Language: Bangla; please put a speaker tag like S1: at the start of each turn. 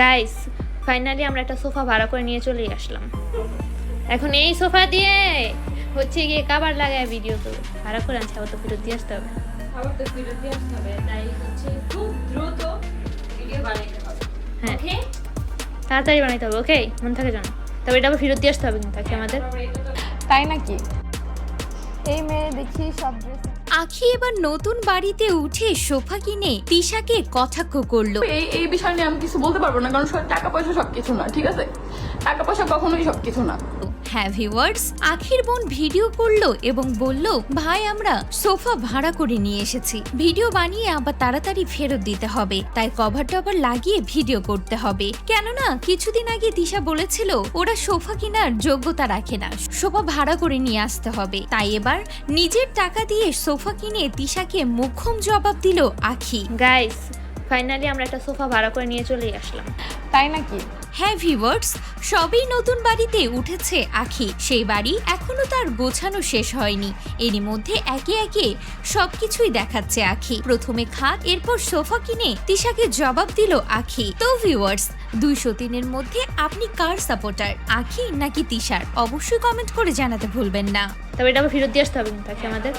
S1: গাইস ফাইনালি আমরা একটা সোফা ভাড়া করে নিয়ে চলে আসলাম। এখন এই সোফা দিয়ে হচ্ছে গিয়ে কাবার লাগায় ভিডিও করব ভাড়া করে আনছে আবার তো ফেরত দিয়ে আসতে হবে।
S2: আবার তো ফেরত দিয়ে আসতে হবে তাই হচ্ছে খুব দ্রুত ভিডিও বানাইতে হবে।
S1: হ্যাঁ। তাড়াতাড়ি বানাইতে হবে ওকে মন থাকে জানো তবে এটা আবার ফেরত দিয়ে আসতে হবে কিন্তু তাকে আমাদের।
S3: তাই নাকি? এই মেয়ে দেখি সব ড্রেস
S4: আখি এবার নতুন বাড়িতে উঠে সোফা কিনে তিশাকে কটাক্ষ করল।
S5: এই এই বিষয় নিয়ে আমি কিছু বলতে পারব না কারণ টাকা পয়সা সবকিছু না ঠিক আছে? টাকা পয়সা কখনোই সবকিছু না।
S4: হ্যাঁ ভিউয়ার্স আখির বোন ভিডিও করল এবং বলল ভাই আমরা সোফা ভাড়া করে নিয়ে এসেছি। ভিডিও বানিয়ে আবার তাড়াতাড়ি ফেরত দিতে হবে তাই কভার টভার লাগিয়ে ভিডিও করতে হবে। কেননা কিছুদিন আগে দিশা বলেছিল ওরা সোফা কেনার যোগ্যতা রাখে না। সোফা ভাড়া করে নিয়ে আসতে হবে। তাই এবার নিজের টাকা দিয়ে সোফা কিনে তিশাকে মুখম জবাব দিল আখি।
S1: গাইস ফাইনালি আমরা একটা সোফা ভাড়া করে নিয়ে চলে আসলাম।
S3: তাই নাকি?
S4: হ্যাঁ সবই নতুন বাড়িতে উঠেছে আখি। সেই বাড়ি এখনও তার গোছানো শেষ হয়নি। এরই মধ্যে একে একে সবকিছুই দেখাচ্ছে আখি। প্রথমে খাট, এরপর সোফা কিনে তিশাকে জবাব দিল আখি। তো ভিউয়ার্স, দুইশো তিনের মধ্যে আপনি কার সাপোর্টার, আখি নাকি তিশার? অবশ্যই কমেন্ট করে জানাতে ভুলবেন না।
S1: তবে এটা ফেরত দিয়ে আসতে হবে তাকে আমাদের।